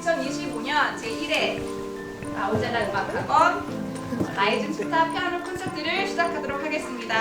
2025년 제1회 오제라 음악학원 라이징 스타 피아노 콘서트를 시작하도록 하겠습니다.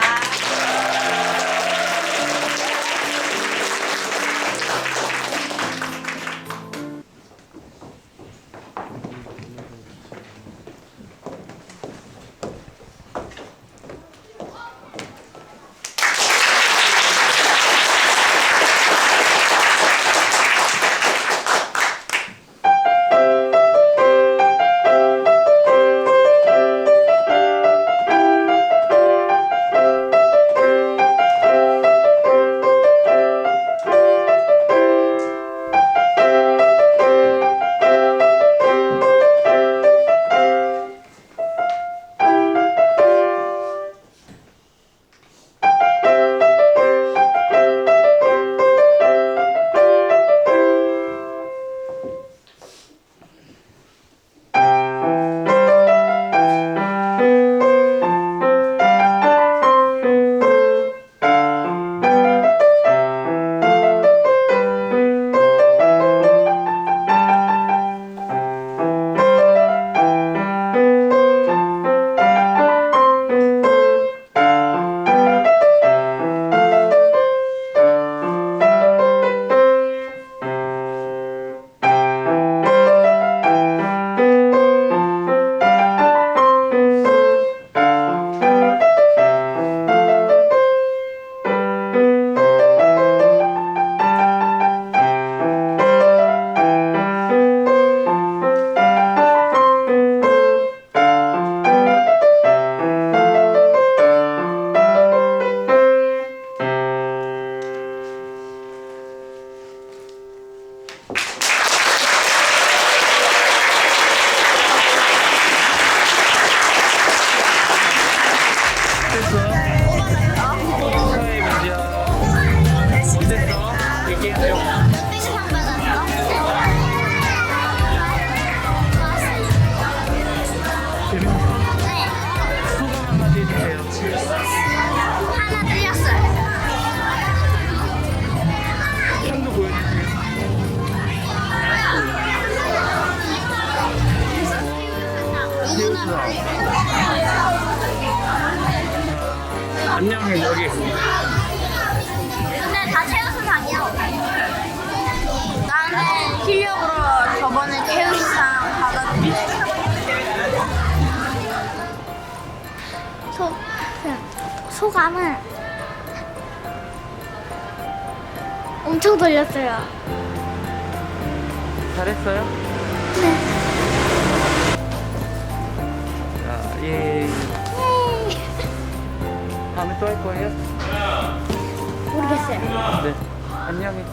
축하 안녕 여기 근데 다 최우수상이야. 나는 실력으로 저번에 최우수상 받았는데. 소, 소감은 엄청 돌렸어요. 잘했어요? 다음에 또 할 거예요? 모르겠어요. 네 안녕히